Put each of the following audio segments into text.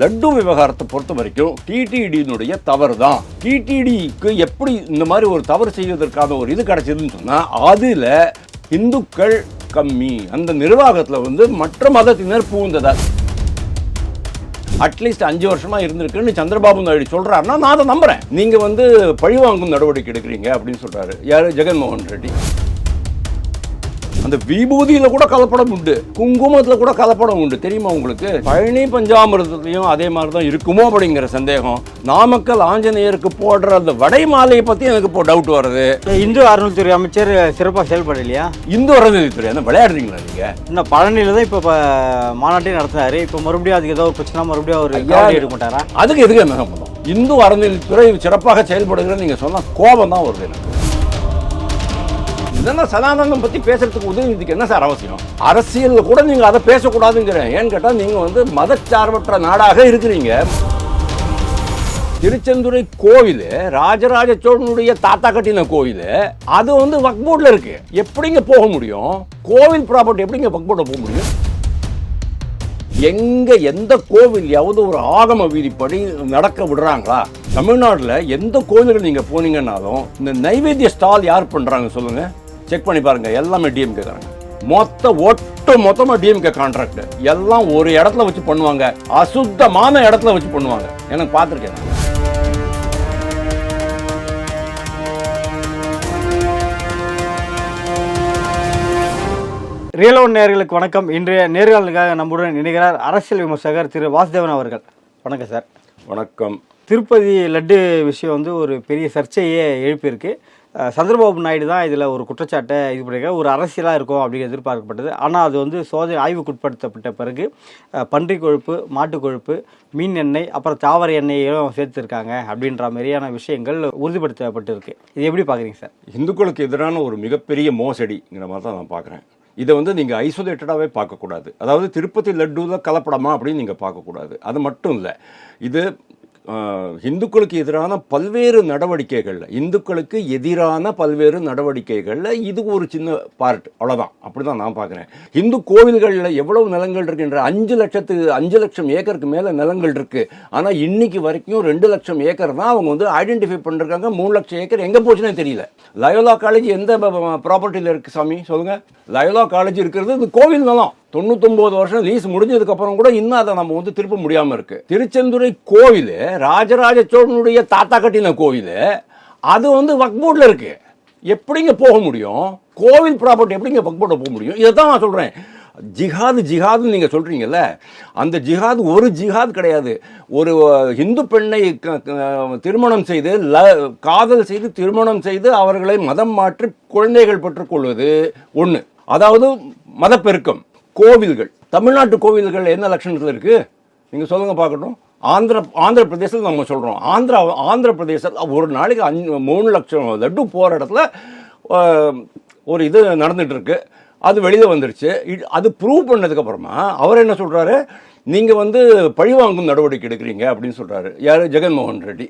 லட்டு விவகாரத்தை பொறுத்த வரைக்கும் டிடிடியினுடைய தவறு தான் டிடிடிக்கு எப்படி இந்த மாதிரி ஒரு தவறு செய்வதற்கான ஒரு இது கிடைச்சதுன்னு சொன்னால் அதில் இந்துக்கள் கம்மி. அந்த நிர்வாகத்தில் வந்து மற்ற மதத்தினர் பூந்ததா அட்லீஸ்ட் அஞ்சு வருஷமா இருந்திருக்குன்னு சந்திரபாபு நாயுடு சொல்றாருன்னா நான் அதை நம்புறேன். நீங்க வந்து பழிவாங்கும் நடவடிக்கை எடுக்கிறீங்க அப்படின்னு சொல்றாரு. யாரு? ஜெகன்மோகன் ரெட்டி. அந்த விபூதியில கூட கலப்படம் உண்டு. குங்குமத்துல கூட கலப்படம் உண்டு. தெரியுமா உங்களுக்கு? பழனி பஞ்சாமிரதத்துலயும் அதே மாதிரி தான் இருக்குமோ அப்படிங்கிற சந்தேகம். நாமக்கல் ஆஞ்சநேயருக்கு போடுற அந்த வடை மாலையை பத்தி எனக்கு இப்போ டவுட் வருது. இந்து அறநிலைத்துறை அமைச்சர் சிறப்பாக செயல்படலையா இந்து அறநிலைத்துறை என்ன விளையாடுறீங்களா நீங்க? இன்னும் பழனியில் தான் இப்போ மாநாட்டே நடத்தினாரு இப்போ மறுபடியும் அதுக்கு ஏதோ ஒரு பிரச்சனை மறுபடியும் அவர் எடுக்க மாட்டாரா? அதுக்கு எதுக்கு என்ன சம்பந்தம் இந்து அறநிலைத்துறை சிறப்பாக செயல்படுகிறது நீங்க சொன்னா கோபம் தான் வருது எனக்கு. இதெல்லாம் சனாதனம் பற்றி பேசுறதுக்கு உதவிக்கு என்ன சார் அவசியம்? அரசியலில் கூட நீங்கள் அதை பேசக்கூடாதுங்கிறேன். ஏன்னு கேட்டால் நீங்கள் வந்து மதச்சார்பற்ற நாடாக இருக்கிறீங்க. திருச்செந்துரை கோவில் ராஜராஜ சோழனுடைய தாத்தா கட்டின கோவில் அது வந்து வக்போர்டில் இருக்கு. எப்படிங்க போக முடியும்? கோவில் ப்ராப்பர்ட்டி எப்படிங்க வக்போர்டில் போக முடியும்? எங்க எந்த கோவில்யாவது ஒரு ஆகம விதிப்படி நடக்க விடுறாங்களா? தமிழ்நாட்டில் எந்த கோவிலுக்கு நீங்க போனீங்கன்னாலும் இந்த நைவேத்திய ஸ்டால் யார் பண்றாங்க சொல்லுங்க. செக் பண்ணி பாருங்க எல்லாமே டிஎம்கே காரங்க மொத்த ஒட்டு மொத்தமா டிஎம்கே கான்ட்ராக்ட் எல்லாம் ஒரு இடத்துல வச்சு பண்ணுவாங்க. அசுத்தமான இடத்துல வச்சு பண்ணுவாங்க. எனக்கு பார்த்துருக்கேன். ரியல் ஒன் நேர்களுக்கு வணக்கம். இன்றைய நேர்காணலுக்காக நம்முடன் இணைகிறார் அரசியல் விமர்சகர் திரு வாசுதேவன் அவர்கள். வணக்கம் சார். வணக்கம். திருப்பதி லட்டு விஷயம் வந்து ஒரு பெரிய சர்ச்சையே எழுப்பியிருக்கு. சந்திரபாபு நாயுடு தான் இதில் ஒரு குற்றச்சாட்டை இது பண்ணியிருக்காரு ஒரு அரசியலாக இருக்கும் அப்படின்னு எதிர்பார்க்கப்பட்டது. ஆனால் அது வந்து சோதனை ஆய்வுக்குட்படுத்தப்பட்ட பிறகு பன்றி பன்றிக் கொழுப்பு மாட்டுக் கொழுப்பு மீன் எண்ணெய் அப்புறம் தாவர எண்ணெயையும் சேர்த்துருக்காங்க அப்படின்ற மாதிரியான விஷயங்கள் உறுதிப்படுத்தப்பட்டிருக்கு. இது எப்படி பார்க்குறீங்க சார்? இந்துக்களுக்கு எதிரான ஒரு மிகப்பெரிய மோசடிங்கிற மாதிரி தான் நான் பார்க்குறேன். இதை வந்து நீங்கள் ஐசோலேட்டடாகவே பார்க்கக்கூடாது. அதாவது திருப்பதி லட்டுவில் கலப்படமா அப்படின்னு நீங்கள் பார்க்கக்கூடாது. அது மட்டும் இல்லை. இது இந்துக்களுக்கு எதிரான பல்வேறு நடவடிக்கைகளில் இந்துக்களுக்கு எதிரான பல்வேறு நடவடிக்கைகளில் இது ஒரு சின்ன பார்ட் அவ்வளோதான் அப்படி தான் நான் பார்க்குறேன். இந்து கோவில்களில் எவ்வளவு நிலங்கள் இருக்கின்ற அஞ்சு லட்சத்து அஞ்சு லட்சம் ஏக்கருக்கு மேலே நிலங்கள் இருக்கு. ஆனால் இன்னைக்கு வரைக்கும் ரெண்டு லட்சம் ஏக்கர் தான் அவங்க வந்து ஐடென்டிஃபை பண்ணிருக்காங்க. மூணு லட்சம் ஏக்கர் எங்கே போச்சுன்னே தெரியல. லயோலா காலேஜ் எந்த ப்ராப்பர்ட்டியில் இருக்குது சாமி? சொல்லுங்கள் லயோலா காலேஜ் இருக்கிறது இது கோவில் நிலம். தொண்ணூத்தொன்பது வருஷம் லீஸ் முடிஞ்சதுக்கு அப்புறம் கூட இன்னும் அதை நம்ம வந்து திருப்ப முடியாம இருக்கு. திருச்செந்துரை கோவில் ராஜராஜ சோழனுடைய தாத்தா கட்டின கோவில் அது வந்து வக்போர்டில் இருக்கு. எப்படிங்க போக முடியும்? கோவில் ப்ராப்பர்ட்டி எப்படிங்க வக்போர்ட்ல போக முடியும்? இதை தான் நான் சொல்கிறேன் ஜிஹாது ஜிஹாதுன்னு நீங்கள் சொல்கிறீங்கல்ல அந்த ஜிஹாது ஒரு ஜிஹாத் கிடையாது. ஒரு இந்து பெண்ணை க- திருமணம் செய்து ல காதல் செய்து திருமணம் செய்து அவர்களை மதம் மாற்றி குழந்தைகள் பெற்றுக்கொள்வது ஒன்று அதாவது மதப்பெருக்கம். கோவில்கள். தமிழ்நாட்டு கோவில்கள் என்ன லட்சணத்தில் இருக்கு? நீங்கள் சொல்லுங்க பார்க்கட்டும். ஆந்திர ஆந்திர பிரதேசத்தில் நம்ம சொல்கிறோம் ஆந்திரா ஆந்திர பிரதேசத்தில் ஒரு நாளைக்கு அஞ்சு மூணு லட்சம் லட்டு போகிற இடத்துல ஒரு இது நடந்துகிட்ருக்கு அது வெளியில் வந்துருச்சு. அது ப்ரூவ் பண்ணதுக்கப்புறமா அவர் என்ன சொல்கிறாரு நீங்கள் வந்து பழிவாங்கும் நடவடிக்கை எடுக்கிறீங்க அப்படின்னு சொல்கிறாரு யார்? ஜெகன்மோகன் ரெட்டி.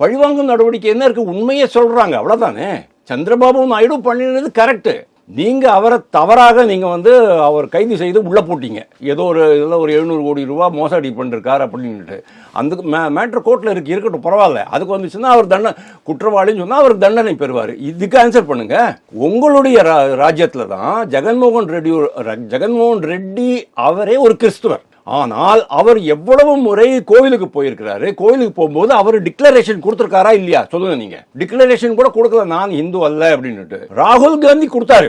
பழிவாங்கும் நடவடிக்கை என்ன இருக்குது உண்மையை சொல்கிறாங்க அவ்வளோதானே சந்திரபாபு நாயுடு பண்ணினது கரெக்டு நீங்கள் அவரை தவறாக நீங்கள் வந்து அவர் கைது செய்து உள்ளே போட்டீங்க. ஏதோ ஒரு இதில் ஒரு எழுநூறு கோடி ரூபா மோசடி பண்ணிருக்கார் அப்படின்ட்டு அந்த மே மேட்ரு கோர்ட்டில் இருக்கு இருக்கட்டும் பரவாயில்ல. அதுக்கு வந்துச்சுன்னா அவர் தண்டனை குற்றவாளின்னு சொன்னால் அவருக்கு தண்டனை பெறுவார். இதுக்கு ஆன்சர் பண்ணுங்கள் உங்களுடைய ரா- ராஜ்யத்தில் தான் ஜெகன்மோகன் ரெட்டி ஒரு- ஜெகன்மோகன் ரெட்டி அவரே ஒரு கிறிஸ்துவர். ஆனால் அவர் எவ்வளவு முறை கோவிலுக்கு போயிருக்கிறாரு? கோவிலுக்கு போகும்போது அவர் டிக்ளரேஷன் கொடுத்துருக்காரா இல்லையா? சொல்லுங்க நீங்க. டிக்ளரேஷன் கூட கொடுக்கல. நான் இந்து அல்ல அப்படின்னுட்டு. ராகுல் காந்தி கொடுத்தாரு.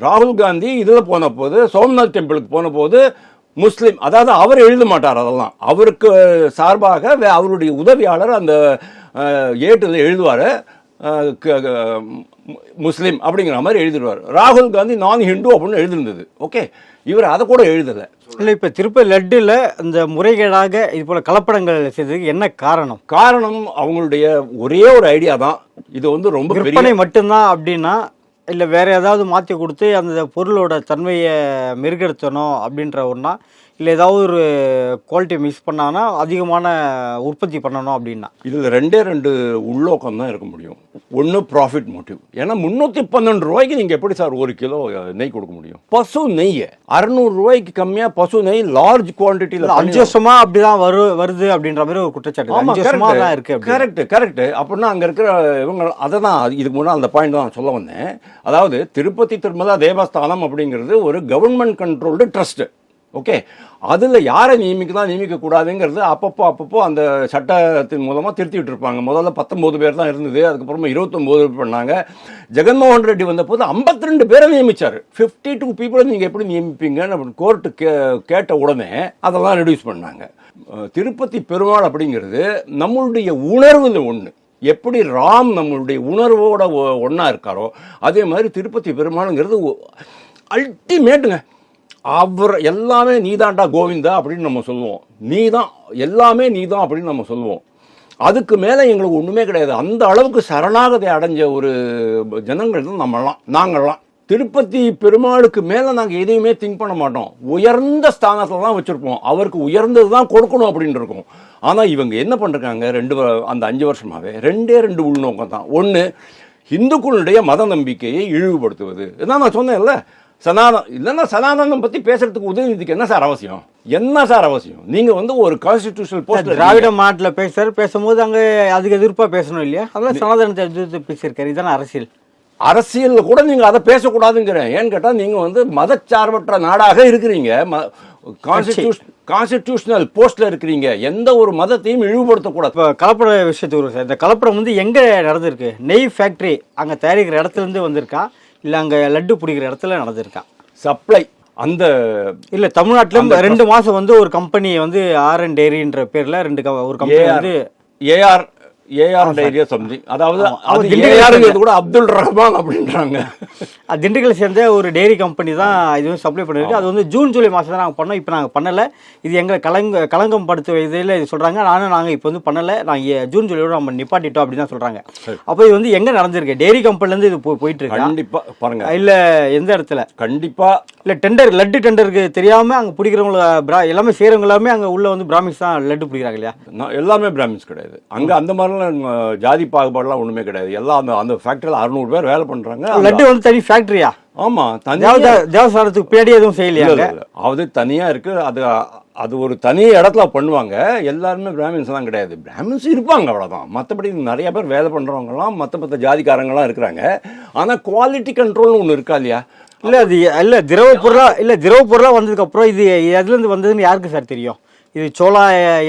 ராகுல் காந்தி இதில் போன போது சோம்நாத் டெம்பிளுக்கு போன போது முஸ்லீம் அதாவது அவர் எழுத மாட்டார் அதெல்லாம். அவருக்கு சார்பாக வே- அவருடைய உதவியாளர் அந்த அஹ், எழுதுவார். முஸ்லீம் அப்படிங்கிற மாதிரி எழுதிடுவார். ராகுல் காந்தி நான் ஹிந்து அப்படின்னு எழுதிருந்தது ஓகே. இவர் அதை கூட எழுதலை. இல்லை இப்போ திருப்பதி லட்டில் இந்த முறைகேடாக இது போல் கலப்படங்கள் செய்ததுக்கு என்ன காரணம்? காரணம் அவங்களுடைய ஒரே ஒரு ஐடியா தான். இது வந்து ரொம்ப பெரிய விற்பனை மட்டும்தான் அப்படின்னா இல்லை வேற ஏதாவது மாற்றி கொடுத்து அந்த பொருளோட தன்மையை மெருகெடுத்தணும் அப்படின்ற ஒன்றா இல்லை ஏதாவது ஒரு குவாலிட்டி மிஸ் பண்ணாங்கன்னா அதிகமான உற்பத்தி பண்ணணும் அப்படின்னா? இதில் ரெண்டே ரெண்டு உள்ளோக்கம் தான் இருக்க முடியும். ஒன்று ப்ராஃபிட் மோட்டிவ் ஏன்னா முந்நூற்றி பன்னெண்டு ரூபாய்க்கு நீங்கள் எப்படி சார் ஒரு கிலோ நெய் கொடுக்க முடியும்? பசு நெய் அறநூறு ரூபாய்க்கு கம்மியாக பசு நெய் லார்ஜ் குவான்டிட்டியில் அஞ்சு வருஷமா அப்படிதான் வரு வருது அப்படின்ற மாதிரி ஒரு குற்றச்சாட்டு அஞ்சு வருஷமா தான் இருக்கு அப்படி கரெக்ட் கரெக்ட் அப்படின்னா அங்க இருக்கிற இவங்க அதை தான் இதுக்கு முன்னாடி அந்த பாயிண்ட் தான் சொல்ல வந்தேன். அதாவது திருப்பதி திருமலா தேவஸ்தானம் அப்படிங்கிறது ஒரு கவர்மெண்ட் கண்ட்ரோல்டு ட்ரஸ்ட் ஓகே? அதில் யாரை நியமிக்கலாம் நியமிக்கக்கூடாதுங்கிறது அப்பப்போ அப்பப்போ அந்த சட்டத்தின் மூலமாக திருத்திட்டு இருப்பாங்க. முதல்ல பத்தொம்போது பேர் தான் இருந்தது அதுக்கப்புறமா இருபத்தொம்போது பேர் பண்ணாங்க. ஜெகன்மோகன் ரெட்டி வந்தபோது 52 ரெண்டு பேரை நியமிச்சார். ஃபிஃப்டி டூ பீப்புளை நீங்கள் எப்படி நியமிப்பீங்கன்னு கோர்ட்டு கே கேட்ட உடனே அதெல்லாம் ரெடியூஸ் பண்ணாங்க. திருப்பதி பெருமாள் அப்படிங்கிறது நம்மளுடைய உணர்வில் ஒன்று எப்படி ராம் நம்மளுடைய உணர்வோட ஒன்றா இருக்காரோ அதே மாதிரி திருப்பதி பெருமாளுங்கிறது அல்டிமேட்டுங்க அவர் எல்லாமே நீதான்டா கோவிந்தா அப்படின்னு நம்ம சொல்லுவோம். நீ தான் எல்லாமே நீ தான் அப்படின்னு நம்ம சொல்லுவோம். அதுக்கு மேலே எங்களுக்கு ஒன்றுமே கிடையாது. அந்த அளவுக்கு சரணாகதை அடைஞ்ச ஒரு ஜனங்கள் தான் நம்மளாம் நாங்கள்லாம். திருப்பதி பெருமாளுக்கு மேலே நாங்கள் எதையுமே திங்க் பண்ண மாட்டோம். உயர்ந்த ஸ்தானத்தில் தான் வச்சுருப்போம். அவருக்கு உயர்ந்தது தான் கொடுக்கணும் அப்படின்னு இருக்கும். ஆனால் இவங்க என்ன பண்ணுறாங்க ரெண்டு வ- அந்த அஞ்சு வருஷமாகவே ரெண்டே ரெண்டு உள்நோக்கம் தான். ஒன்று இந்துக்களுடைய மத நம்பிக்கையை இழிவுபடுத்துவது. இதான் நான் சொன்னேன்ல. சனாதனம் இல்லைன்னா சனாதனம் பற்றி பேசுறதுக்கு உதயநிதிக்கு என்ன சார் அவசியம்? என்ன சார் அவசியம்? நீங்கள் வந்து ஒரு கான்ஸ்டிடியூஷனல் போஸ்ட் திராவிட மாட்டில் பேசுறாரு பேசும்போது அங்கே அதுக்கு எதிர்ப்பாக பேசணும் இல்லையா? அதெல்லாம் சனாதனத்தை எதிர்த்து பேசியிருக்காரு. இதுதானே அரசியல். அரசியல்ல கூட நீங்க அதை பேசக்கூடாதுங்கிறேன். ஏன்னு கேட்டா நீங்க வந்து மதச்சார்பற்ற நாடாக இருக்கிறீங்க. கான்ஸ்டிடியூஷன் கான்ஸ்டிடியூஷனல் போஸ்ட்ல இருக்கிறீங்க. எந்த ஒரு மதத்தையும் இழிவுபடுத்தக்கூடாது. இப்போ கலப்பட விஷயத்துக்கு சார் இந்த கலப்படம் வந்து எங்கே நடந்திருக்கு? நெய் ஃபேக்ட்ரி அங்கே தயாரிக்கிற இடத்துலேருந்து வந்திருக்கா? இல்லை அங்கே லட்டு பிடிக்கிற இடத்துல நடந்திருக்கா சப்ளை. அந்த இல்லை தமிழ்நாட்டிலும் ரெண்டு மாதம் வந்து ஒரு கம்பெனி வந்து ஆர் அண்ட் டேரின்ற பேரில் ரெண்டு ஒரு கம்பெனி வந்து ஏஆர் ஏஆர் டைரியா சம்திங் அதாவது அவர் ஏஆருங்கிறது கூட அப்துல் ரஹ்மான் அப்படின்றாங்க. திண்டுக்கல் சேர்ந்த ஒரு டெய்ரி கம்பெனி தான் இது வந்து சப்ளை பண்ணிருக்கு. அது வந்து ஜூன் ஜூலை மாதம் தான் நாங்கள் பண்ணோம். இப்போ நாங்கள் பண்ணலை. இது எங்களை கலங்க களங்கம் படுத்த இதில் இது சொல்கிறாங்க ஆனால் நாங்கள் இப்போ வந்து பண்ணலை. நாங்கள் ஜூன் ஜூலையோட நம்ம நிப்பாட்டிட்டோம் அப்படின்னு தான் சொல்கிறாங்க அப்போ இது வந்து எங்கே நடந்திருக்கு? டெய்ரி கம்பெனிலேருந்து இது போய் போயிட்டு இருக்கா கண்டிப்பா பாருங்க. இல்லை எந்த இடத்துல? கண்டிப்பா. இல்லை டெண்டர் லட்டு டெண்டருக்கு தெரியாமல் அங்கே பிடிக்கிறவங்கள பிரா எல்லாமே செய்கிறவங்க எல்லாமே அங்கே உள்ள வந்து பிராமிக்ஸ் தான் லட்டு பிடிக்கிறாங்க இல்லையா? எல்லாமே பிராமின்ஸ் கிடையாது. அங்க அந்த மாதிரிலாம் அஹ், ஜாதி பாகுபாடுலாம் ஒண்ணுமே கிடையாது. எல்லாம் அந்த அந்த ஃபேக்டரியில் அறுநூறு பேர் வேலை பண்றாங்க. லட்டு வந்து தனி ஃபேக்ட்ரியா ஆமா தேவ தனியா தேவஸ்தானத்துக்கு பின்னாடி எதுவும் செய்யலையா. அது தனியா இருக்கு. அது அது ஒரு தனி இடத்துல பண்ணுவாங்க. எல்லாருமே பிராமின்ஸ் தான் கிடையாது. பிராமின்ஸ் இருப்பாங்க அவ்வளவுதான். மற்றபடி நிறைய பேர் வேலை பண்றவங்கலாம் மற்ற மற்ற ஜாதிக்காரங்களாம் இருக்கிறாங்க. ஆனா குவாலிட்டி கண்ட்ரோல்னு ஒன்று இருக்கா இல்லையா? இல்ல அது இல்ல திரவ இல்ல திரவ பொருளா வந்ததுக்கு அப்புறம் இது எதுல இருந்து வந்ததுன்னு யாருக்கு சார் தெரியும்? இது சோளா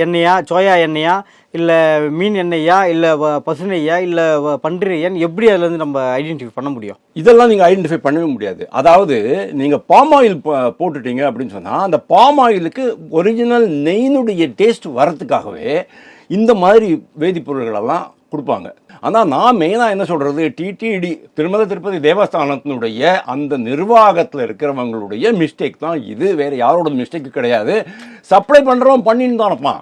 எண்ணெயா சோயா எண்ணெயா இல்லை மீன் எண்ணெய்யா இல்லை வ- பசு நெய்யா இல்லை வ- பன்றி நெய்யான்னு எப்படி அதுலேருந்து நம்ம ஐடென்டிஃபை பண்ண முடியும்? இதெல்லாம் நீங்கள் ஐடென்டிஃபை பண்ணவே முடியாது. அதாவது நீங்கள் பாம் ஆயில் போட்டுட்டீங்க அப்படின்னு சொன்னால் அந்த பாம் ஆயிலுக்கு ஒரிஜினல் நெய்னுடைய டேஸ்ட் வரத்துக்காகவே இந்த மாதிரி வேதிப்பொருள்களெல்லாம் கொடுப்பாங்க. ஆனால் நான் மெயினாக என்ன சொல்கிறது டிடிடி திருமல திருப்பதி தேவஸ்தானத்தினுடைய அந்த நிர்வாகத்தில் இருக்கிறவங்களுடைய மிஸ்டேக் தான் இது. வேறு யாரோட மிஸ்டேக் கிடையாது. சப்ளை பண்ணுறவன் பண்ணின்னு தானப்பா.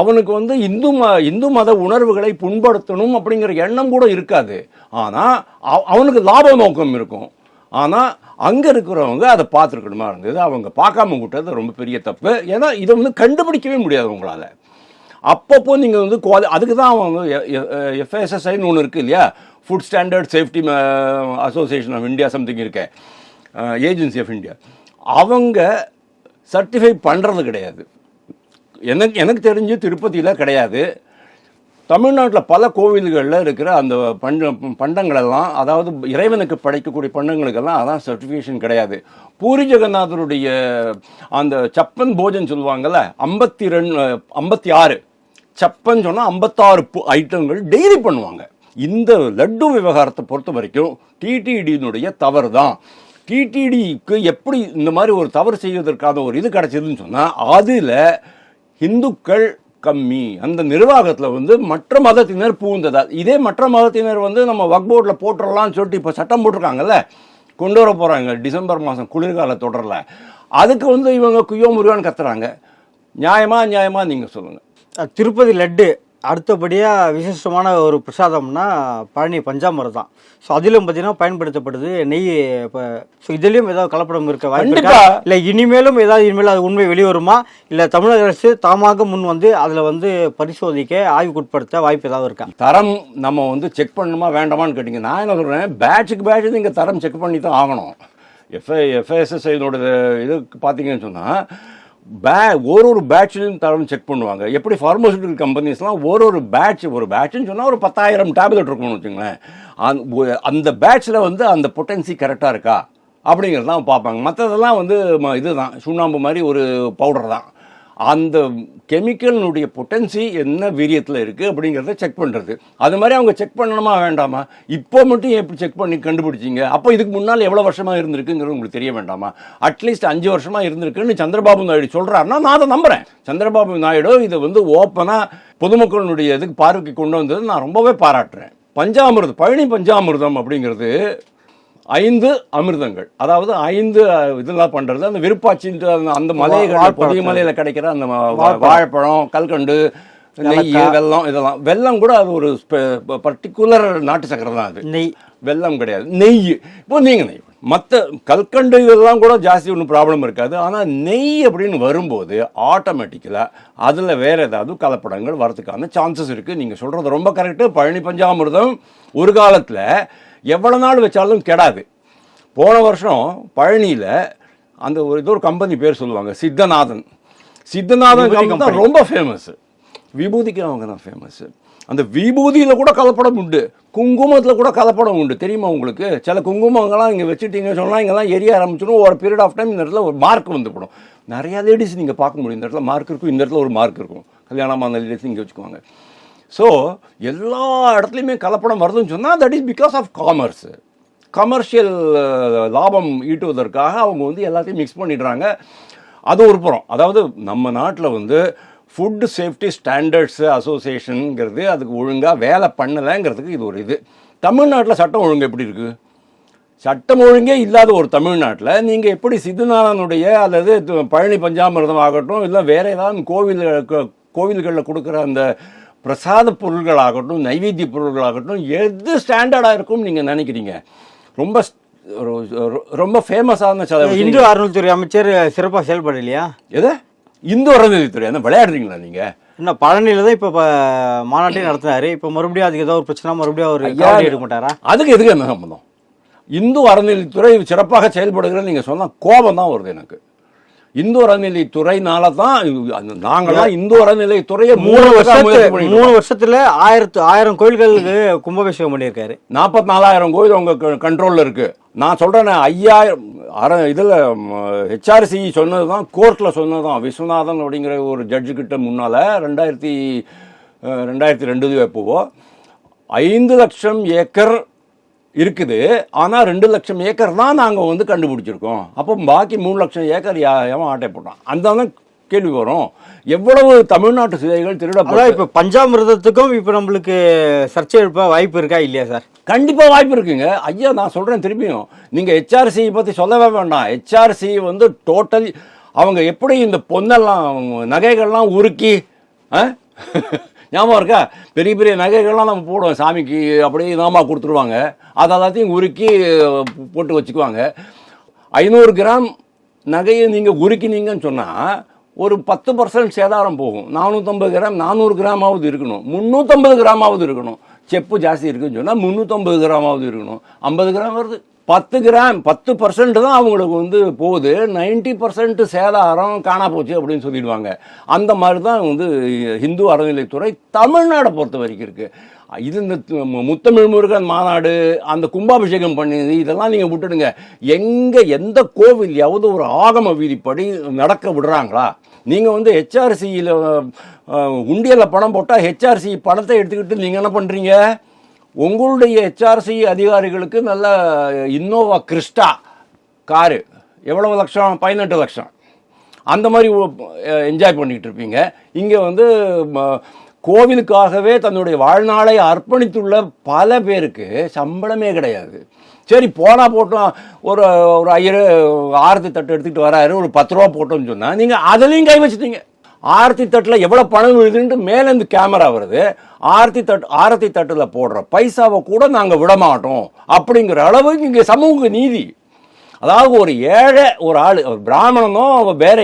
அவனுக்கு வந்து இந்து ம இந்து மத உணர்வுகளை புண்படுத்தணும் அப்படிங்கிற எண்ணம் கூட இருக்காது. ஆனால் அவனுக்கு லாப நோக்கம் இருக்கும். ஆனால் அங்கே இருக்கிறவங்க அதை பார்த்துருக்கணுமா இருந்தது. அவங்க பார்க்காம விட்டது ரொம்ப பெரிய தப்பு. ஏன்னா இதை வந்து கண்டுபிடிக்கவே முடியாது உங்களால். அப்பப்போ நீங்கள் வந்து குவாலி அதுக்கு தான் அவங்க எஃப்எஸ்எஸ்ஐன்னு ஒன்று இருக்குது இல்லையா? Food standard safety association of India something இருக்கேன் ஏஜென்சி ஆஃப் இந்தியா அவங்க சர்டிஃபை பண்ணுறது கிடையாது. எனக்கு எனக்கு தெரிஞ்சு திருப்பதியில் கிடையாது. தமிழ்நாட்டில் பல கோவில்களில் இருக்கிற அந்த பண்ட பண்டங்களெல்லாம் அதாவது இறைவனுக்கு படைக்கக்கூடிய பண்டங்களுக்கெல்லாம் அதான் சர்டிஃபிகேஷன் கிடையாது. பூரி ஜெகநாதருடைய அந்த சப்பன் போஜன் சொல்லுவாங்கள்ல ஐம்பத்தி ரெண்டு ஐம்பத்தி ஆறு சப்பன் சொன்னால் ஐம்பத்தாறு ஐட்டங்கள் டெய்லி பண்ணுவாங்க. இந்த லட்டு விவகாரத்தை பொறுத்த வரைக்கும் டிடிடியினுடைய தவறு தான் டிடிடிக்கு எப்படி இந்த மாதிரி ஒரு தவறு செய்வதற்கான ஒரு இது கிடச்சிதுன்னு சொன்னால் அதில் இந்துக்கள் கம்மி. அந்த நிர்வாகத்தில் வந்து மற்ற மதத்தினர் பூந்ததா இதே மற்ற மதத்தினர் வந்து நம்ம வக் போர்டில் போட்டுடலாம்னு சொல்லிட்டு இப்போ சட்டம் போட்டிருக்காங்கல்ல? கொண்டு வர போகிறாங்க டிசம்பர் மாதம் குளிர்கால தொடரில். அதுக்கு வந்து இவங்க குய்யோ முருகான்னு கத்துறாங்க. நியாயமா நியாயமா நீங்கள் சொல்லுங்கள் திருப்பதி லட்டு அடுத்தபடியாக விசேஷமான ஒரு பிரசாதம்னா பழனி பஞ்சாமிரம் தான். ஸோ அதிலும் பார்த்தீங்கன்னா பயன்படுத்தப்படுது நெய் இப்போ ஸோ இதுலேயும் ஏதாவது கலப்படம் இருக்க வாய்ப்பு. இல்லை இனிமேலும் ஏதாவது இனிமேல் அது உண்மை வெளிவருமா? இல்லை தமிழக அரசு தாமாக முன் வந்து அதில் வந்து பரிசோதிக்க ஆய்வுக்குட்படுத்த வாய்ப்பு ஏதாவது இருக்கா? தரம் நம்ம வந்து செக் பண்ணணுமா வேண்டாமான்னு கேட்டிங்க. நான் என்ன சொல்கிறேன் பேட்சுக்கு பேட்ச் நீங்கள் தரம் செக் பண்ணி தான் ஆகணும். எஃப்ஐ எஃப்ஐஎஸ்எஸ்ஐனோட இது பார்த்தீங்கன்னு சொன்னால் பே ஒரு ஒரு பேட்ச்லையும் தரம் செக் பண்ணுவாங்க. எப்படி ஃபார்மசூட்டிக்கல் கம்பெனிஸ்லாம் ஒரு ஒரு பேட்ச் ஒரு பேட்ச்னு சொன்னால் ஒரு பத்தாயிரம் டேப்லெட் இருக்கும்னு வச்சுங்களேன். அந்த அந்த பேட்ச்சில் வந்து அந்த பொட்டன்சி கரெக்டாக இருக்கா? அப்படிங்கிறது தான் பார்ப்பாங்க. மற்றதெல்லாம் வந்து ம- இதுதான். சுண்ணாம்பு மாதிரி ஒரு பவுடர் தான். அந்த கெமிக்கலினுடைய பொட்டன்சி என்ன வீரியத்தில் இருக்குது அப்படிங்கிறத செக் பண்ணுறது அது மாதிரி அவங்க செக் பண்ணணுமா வேண்டாமா? இப்போ மட்டும் எப்படி செக் பண்ணி கண்டுபிடிச்சிங்க? அப்போ இதுக்கு முன்னால் எவ்வளோ வருஷமாக இருந்திருக்குங்கிறது உங்களுக்கு தெரிய வேண்டாமா? அட்லீஸ்ட் அஞ்சு வருஷமாக இருந்திருக்குன்னு சந்திரபாபு நாயுடு சொல்கிறாருன்னா நான் அதை நம்புகிறேன் சந்திரபாபு நாயுடு இதை வந்து ஓப்பனாக பொதுமக்களுடைய இதுக்கு பார்வைக்கு கொண்டு வந்தது நான் ரொம்பவே பாராட்டுறேன். பஞ்சாமிர்தம் பழனி பஞ்சாமிர்தம் அப்படிங்கிறது ஐந்து அமிர்தங்கள். அதாவது ஐந்து இதெல்லாம் பண்றது. அந்த விருப்பாச்சின்ட்டு அந்த- மலைகள். புதிய மலையில கிடைக்கிற அந்த வாழைப்பழம். கல்கண்டு நெய் வெல்லம் இதெல்லாம். வெல்லம் கூட அது ஒரு பர்டிகுலர் நாட்டு சக்கரை தான் அது. நெய். வெல்லம் கிடையாது. நெய். இப்போ நீங்க நெய். மற்ற கல்கண்டு இதெல்லாம் கூட ஜாஸ்தி ஒன்றும் ப்ராப்ளம் இருக்காது. ஆனால் நெய் அப்படின்னு வரும்போது ஆட்டோமேட்டிக்கலாக அதில் வேற ஏதாவது கலப்படங்கள் வரதுக்கான சான்சஸ் இருக்குது நீங்கள் சொல்கிறது ரொம்ப கரெக்டு பழனி பஞ்சாமிர்தம் ஒரு காலத்தில் எவ்வளோ நாள் வச்சாலும் கெடாது. போன வருஷம் பழனியில் அந்த ஒரு ஏதோ ஒரு கம்பெனி பேர் சொல்லுவாங்க சித்தநாதன். சித்தநாதன் கம்பெனி தான் ரொம்ப ஃபேமஸ் விபூதிக்கு அவங்க தான் ஃபேமஸ் அந்த விபூதியில் கூட கலப்படம் உண்டு. குங்குமத்தில் கூட கலப்படம் உண்டு. தெரியுமா உங்களுக்கு? சில குங்குமங்கள்லாம் இங்கே வச்சுட்டீங்க சொன்னால் இங்கெல்லாம் எரிய ஆரம்பிச்சிடும். ஒரு பீரியட் ஆஃப் டைம் இந்த இடத்துல ஒரு மார்க் வந்துவிடும். நிறையா லேடிஸ் நீங்கள் பார்க்க முடியும். இந்த இடத்துல மார்க் இருக்கும் இந்த இடத்துல ஒரு மார்க் இருக்கும். கல்யாணமான லேடிஸ் இங்கே வச்சுக்குவாங்க. ஸோ எல்லா இடத்துலையுமே கலப்படம் வருதுன்னு சொன்னால் that is because of commerce commercial லாபம் ஈட்டுவதற்காக அவங்க வந்து எல்லாத்தையும் மிக்ஸ் பண்ணிடுறாங்க. அது ஒரு புறம். அதாவது நம்ம நாட்டில் வந்து ஃபுட் சேஃப்டி ஸ்டாண்டர்ட்ஸ் அசோசியேஷனுங்கிறது அதுக்கு ஒழுங்காக வேலை பண்ணலைங்கிறதுக்கு இது ஒரு இது. தமிழ்நாட்டில் சட்டம் ஒழுங்கு எப்படி இருக்குது சட்டம் ஒழுங்கே இல்லாத ஒரு தமிழ்நாட்டில் நீங்கள் எப்படி சித்தநாதனுடைய அல்லது பழனி பஞ்சாமிர்தம் ஆகட்டும் இல்லை வேற ஏதாவது கோவில் கோவில்களில் கொடுக்குற அந்த பிரசாத பொருள்களாகட்டும் நைவேத்திய பொருள்களாகட்டும் எது ஸ்டாண்டர்டாக இருக்கும்னு நீங்கள் நினைக்கிறீங்க? ரொம்ப ரொம்ப ஃபேமஸான இந்து. அறநிலைத்துறை அமைச்சர் சிறப்பாக செயல்படலையா எது? இந்து அறநிலையத்துறை என்ன விளையாடுறீங்களா நீங்கள் என்ன பழனியில் தான் இப்போ மாநாட்டையும் நடத்தினாரு. இப்போ மறுபடியும் அதுக்கு ஏதாவது ஒரு பிரச்சனை மறுபடியும் அவர் எடுக்க மாட்டாரா? அதுக்கு எதுக்கு என்ன சம்பந்தம்? இந்து அறநிலைத்துறை சிறப்பாக செயல்படுகிறது நீங்கள் சொன்னால் கோபம் தான் வருது எனக்கு. இந்து அறநிலைத்துறைனால தான் நாங்களாம் இந்து அறநிலைத்துறையை மூணு வருஷம் மூணு வருஷத்துல ஆயிரத்து ஆயிரம் கோயில்களுக்கு கும்பாபிஷேகம் பண்ணியிருக்காரு. நாற்பத்தி நாலாயிரம் கோயில் உங்கள் கண்ட்ரோலில் இருக்குது நான் சொல்கிறேன் ஐயாயிரம் அற இதில் ஹெச்ஆர்சி சொன்னது தான் கோர்ட்டில் சொன்னது தான். விஸ்வநாதன் அப்படிங்கிற ஒரு ஜட்ஜு கிட்ட முன்னால் ரெண்டாயிரத்தி ரெண்டாயிரத்தி ரெண்டு எப்போவோ ஐந்து லட்சம் ஏக்கர் இருக்குது. ஆனால் ரெண்டு லட்சம் ஏக்கர் தான் நாங்கள் வந்து கண்டுபிடிச்சிருக்கோம். அப்போ பாக்கி மூணு லட்சம் ஏக்கர் யா எவன் ஆட்டை போட்டான். அந்த தான் கேள்வி வரும். எவ்வளவு தமிழ்நாட்டு சிலைகள் திருடப்பட இப்போ பஞ்சாமிர்தத்துக்கும் இப்போ நம்மளுக்கு சர்ச்சை எழுப்ப வாய்ப்பு இருக்கா இல்லையா சார்? கண்டிப்பாக வாய்ப்பு இருக்குங்க. ஐயா நான் சொல்கிறேன் திருப்பியும் நீங்கள் ஹெச்ஆர்சி பற்றி சொல்லவே வேண்டாம். ஹெச்ஆர்சி வந்து டோட்டல் அவங்க எப்படி இந்த பொண்ணெல்லாம் நகைகள்லாம் உருக்கி? ஞாபகம் இருக்கா? பெரிய பெரிய நகைகள்லாம் நம்ம போடுவோம். சாமிக்கு அப்படியே இனாமா கொடுத்துருவாங்க. அது எல்லாத்தையும் உருக்கி போட்டு வச்சுக்குவாங்க. ஐநூறு கிராம் நகையை நீங்கள் உருக்கினீங்கன்னு சொன்னால் ஒரு பத்து பர்சன்ட் சேதாரம் போகும். நானூற்றம்பது கிராம் நானூறு கிராமாவது இருக்கணும். முந்நூற்றம்பது கிராமாவது இருக்கணும். செப்பு ஜாஸ்தி இருக்குன்னு சொன்னால் முந்நூற்றம்பது கிராமாவது இருக்கணும். ஐம்பது கிராம் வருது. பத்து கிராம் பத்து பர்சன்ட் தான் அவங்களுக்கு வந்து போகுது. நைன்டி பர்சன்ட் சேதாரம் காணா போச்சு அப்படின்னு சொல்லிடுவாங்க. அந்த மாதிரி தான் வந்து ஹிந்து அறநிலைத்துறை தமிழ்நாடை பொறுத்த வரைக்கும் இருக்குது இது இந்த து- முத்தமிழ் முருகன் மாநாடு அந்த கும்பாபிஷேகம் பண்ணி இதெல்லாம் நீங்கள் விட்டுடுங்க. எங்கே எந்த கோவில்யாவது ஒரு ஆகம விதிப்படி நடக்க விடுறாங்களா? நீங்கள் வந்து ஹெச்ஆர்சியில் உண்டியலில் பணம் போட்டால் ஹெச்ஆர்சி பணத்தை எடுத்துக்கிட்டு நீங்கள் என்ன பண்ணுறீங்க உங்களுடைய ஹெச்ஆர்சி அதிகாரிகளுக்கு நல்ல இன்னோவா கிறிஸ்டா காரு. எவ்வளவு லட்சம்? பதினெட்டு லட்சம். அந்த மாதிரி என்ஜாய் பண்ணிக்கிட்டு இருப்பீங்க. இங்கே வந்து ம, கோவிலுக்காகவே தன்னுடைய வாழ்நாளை அர்ப்பணித்துள்ள பல பேருக்கு சம்பளமே கிடையாது. சரி போனால் போட்டோம் ஒரு ஒரு ஐயர் ஆரத்தி தட்டு எடுத்துக்கிட்டு வராரு ஒரு பத்து ரூபா போட்டோம்னு சொன்னால் நீங்கள் அதுலேயும் கை வச்சுட்டீங்க. ஆரத்தி தட்டில் எவ்வளோ பணம் விழுதுன்ட்டு மேலேருந்து கேமரா வருது. ஆரத்தி தட்டு ஆரத்தி தட்டில் போடுற பைசாவை கூட நாங்கள் விட மாட்டோம் அப்படிங்கிற அளவுக்கு இங்கே சமூக நீதி. அதாவது ஒரு ஏழை ஒரு ஆள் ஒரு பிராமணனோ அவன் வேற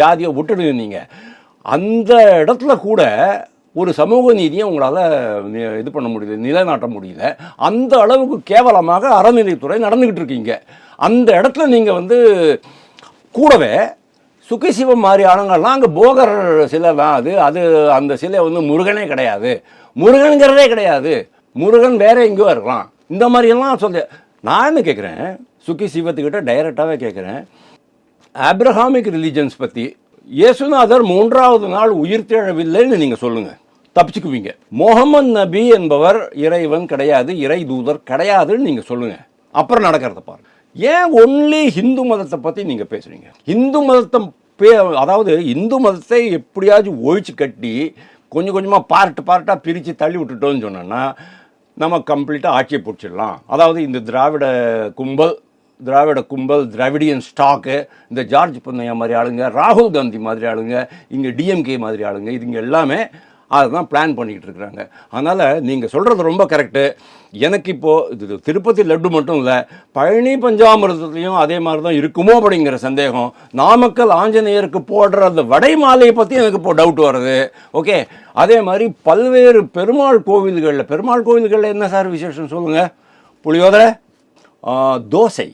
ஜாதியோ விட்டுடுங்க இருந்தீங்க. அந்த இடத்துல கூட ஒரு சமூக நீதியை உங்களால் இது பண்ண முடியல நிலைநாட்ட முடியல. அந்த அளவுக்கு கேவலமாக அறநிலைத்துறை நடந்துக்கிட்டு இருக்கீங்க. அந்த இடத்துல நீங்கள் வந்து கூடவே சுக்கிசிவம் மாதிரி ஆளுங்கள்லாம் அங்கே போகர் சிலை தான் அது. அது அந்த சிலை வந்து முருகனே கிடையாது. முருகனுங்கிறதே கிடையாது. முருகன் வேற எங்கேயோ இருக்கலாம். இந்த மாதிரியெல்லாம் சொல்ல நான் என்ன கேட்குறேன் சுக்கி சிவத்துக்கிட்ட டைரக்டாகவே கேட்குறேன் ஆப்ரஹாமிக் ரிலீஜன்ஸ் பற்றி இயேசுநாதர் மூன்றாவது நாள் உயிர் தேழவில்லைன்னு நீங்கள் சொல்லுங்கள் தப்பிச்சுக்குவீங்க. முகமது நபி என்பவர் இறைவன் கிடையாது இறை தூதர் கிடையாதுன்னு நீங்கள் சொல்லுங்கள் அப்புறம் நடக்கிறத பாருங்கள் ஏன் ஒன்லி ஹிந்து மதத்தை பற்றி நீங்கள் பேசுகிறீங்க இந்து மதத்தை பே அதாவது இந்து மதத்தை எப்படியாச்சும் ஒழிச்சு கட்டி கொஞ்சம் கொஞ்சமாக பார்ட்டு பார்ட்டாக பிரித்து தள்ளி விட்டுட்டோம்னு சொன்னோன்னா நம்ம கம்ப்ளீட்டாக ஆட்சியை பிடிச்சிடலாம். அதாவது இந்த திராவிட கும்பல் திராவிட கும்பல் திராவிடியன் ஸ்டாக்கு இந்த ஜார்ஜ் பொன்னையா மாதிரி ஆளுங்க ராகுல் காந்தி மாதிரி ஆளுங்க இங்கே டிஎம்கே மாதிரி ஆளுங்க இதுங்க எல்லாமே அதுதான் பிளான் பண்ணிக்கிட்டு இருக்கிறாங்க அதனால் நீங்கள் சொல்கிறது ரொம்ப கரெக்டு எனக்கு இப்போது இது திருப்பதி லட்டு மட்டும் இல்லை பழனி பஞ்சாமிரதத்துலேயும் அதே மாதிரி தான் இருக்குமோ அப்படிங்கிற சந்தேகம் நாமக்கல் ஆஞ்சநேயருக்கு போடுற அந்த வடை மாலையை பற்றி எனக்கு இப்போ டவுட் வருது. ஓகே அதே மாதிரி பல்வேறு பெருமாள் கோவில்களில் பெருமாள் கோவில்களில் என்ன சார் விசேஷம் சொல்லுங்கள் புளியோதரை? தோசை.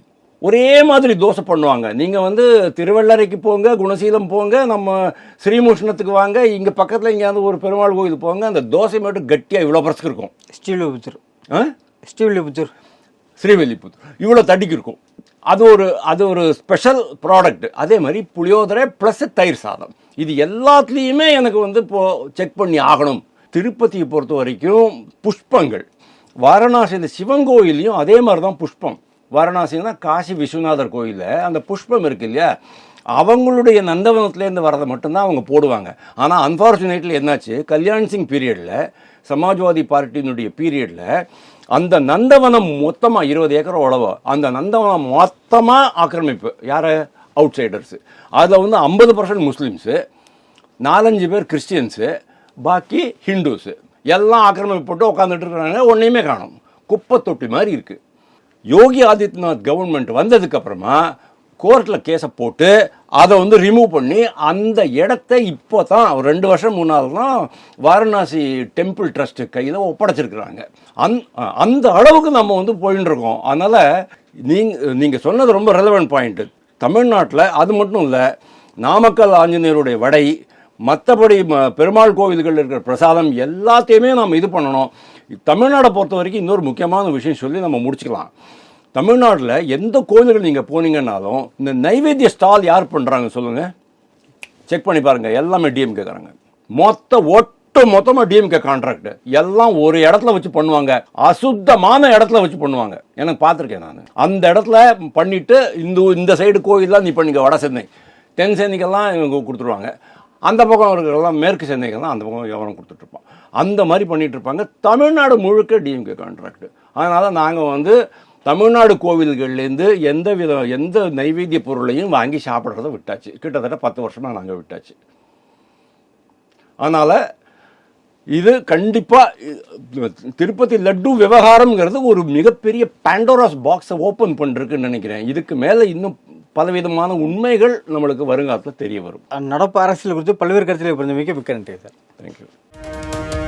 ஒரே மாதிரி தோசை பண்ணுவாங்க. நீங்கள் வந்து திருவள்ளரைக்கு போங்க குணசீலம் போங்க நம்ம ஸ்ரீமுஷ்ணத்துக்கு வாங்க இங்கே பக்கத்தில் எங்கேயாவது ஒரு பெருமாள் கோயில் போங்க அந்த தோசை மட்டும் கட்டியாக இவ்வளோ பரசுக்கு இருக்கும். ஸ்ரீவில்லிபுத்தூர். ஆ? ஸ்ரீவில்லிபுத்தூர். ஸ்ரீவில்லிபுத்தூர். இவ்வளோ தடிக்கு இருக்கும். அது ஒரு அது ஒரு ஸ்பெஷல் ப்ராடக்ட் அதே மாதிரி புளியோதரை ப்ளஸ் தயிர் சாதம். இது எல்லாத்துலேயுமே எனக்கு வந்து இப்போது செக் பண்ணி ஆகணும். திருப்பதியை பொறுத்த வரைக்கும் புஷ்பங்கள். வாரணாசியில் சிவன் கோயிலையும் அதே மாதிரி தான் புஷ்பம். வாரணாசினா காசி விஸ்வநாதர் கோயிலில் அந்த புஷ்பம் இருக்கு இல்லையா? அவங்களுடைய நந்தவனத்துலேருந்து வரதை மட்டும்தான் அவங்க போடுவாங்க. ஆனால் அன்ஃபார்ச்சுனேட்லி என்னாச்சு? கல்யாண் சிங் பீரியடில் சமாஜ்வாதி பார்ட்டியினுடைய பீரியடில் அந்த நந்தவனம் மொத்தமாக இருபது ஏக்கர் உழவா. அந்த நந்தவனம் மொத்தமாக ஆக்கிரமிப்பு. யார்? அவுட் சைடர்ஸு அதில் வந்து ஐம்பது பர்சன்ட் முஸ்லீம்ஸு நாலஞ்சு பேர் கிறிஸ்டியன்ஸு பாக்கி ஹிந்துஸு எல்லாம் ஆக்கிரமிப்பு போட்டு உட்காந்துட்டு இருக்கிறாங்க. ஒன்றையுமே காணும். குப்பை தொட்டி மாதிரி இருக்குது யோகி ஆதித்யநாத் கவர்மெண்ட் வந்ததுக்கு அப்புறமா கோர்ட்டில் கேஸை போட்டு அதை வந்து ரிமூவ் பண்ணி அந்த இடத்த இப்போ தான் ரெண்டு வருஷம் முன்னால் தான் வாரணாசி டெம்பிள் ட்ரஸ்ட்டு கையில் ஒப்படைச்சிருக்கிறாங்க. அந் அந்த அளவுக்கு நம்ம வந்து போயின்னு அதனால் நீங்கள் நீங்கள் சொன்னது ரொம்ப ரெலவெண்ட் பாயிண்ட்டு தமிழ்நாட்டில் அது மட்டும் இல்லை நாமக்கல் ஆஞ்சநேயருடைய வடை மற்றபடி ம- பெருமாள் கோவில்கள் இருக்கிற பிரசாதம் எல்லாத்தையுமே நம்ம இது பண்ணணும். தமிழ்நாடை பொறுத்த வரைக்கும் இன்னொரு முக்கியமான விஷயம் சொல்லி நம்ம முடிச்சுக்கலாம். தமிழ்நாட்டில் எந்த கோவில்கள் நீங்கள் போனீங்கன்னாலும் இந்த நைவேத்திய ஸ்டால் யார் பண்ணுறாங்க சொல்லுங்கள் செக் பண்ணி பாருங்கள் எல்லாமே டிஎம்கேக்காரங்க மொத்த ஒட்டு மொத்தமாக டிஎம்கே கான்ட்ராக்ட் எல்லாம் ஒரு இடத்துல வச்சு பண்ணுவாங்க. அசுத்தமான இடத்துல வச்சு பண்ணுவாங்க. எனக்கு பார்த்துருக்கேன் நான். அந்த இடத்துல பண்ணிட்டு இந்த இந்த சைடு கோயிலெலாம் நீ பண்ணிக்க வட சென்னை. தென் சென்னைக்கெல்லாம் இவங்க கொடுத்துருவாங்க. அந்த பக்கம் இருக்கிறதெல்லாம் மேற்கு சென்னைக்கெல்லாம் அந்த பக்கம் விவரம் கொடுத்துட்ருப்பான். அந்த மாதிரி பண்ணிகிட்ருப்பாங்க தமிழ்நாடு முழுக்க டிஎம்கே கான்ட்ராக்ட் அதனால் நாங்கள் வந்து தமிழ்நாடு கோவில்கள்லேருந்து எந்த வித எந்த நைவேத்திய பொருளையும் வாங்கி சாப்பிட்றத விட்டாச்சு. கிட்டத்தட்ட பத்து வருஷமாக நாங்கள் விட்டாச்சு. அதனால் இது கண்டிப்பாக திருப்பதி லட்டு விவகாரம்ங்கிறது ஒரு மிகப்பெரிய பேண்டோராஸ் பாக்ஸை ஓப்பன் பண்ணிருக்குன்னு நினைக்கிறேன். இதுக்கு மேலே இன்னும் பலவிதமான உண்மைகள் நம்மளுக்கு வருங்காலத்தில் தெரிய வரும். நடப்பு அரசியல் குறித்து பல்வேறு கருத்தில் பிறந்தமைக்கு மிக்க நன்றி சார். தேங்க்யூ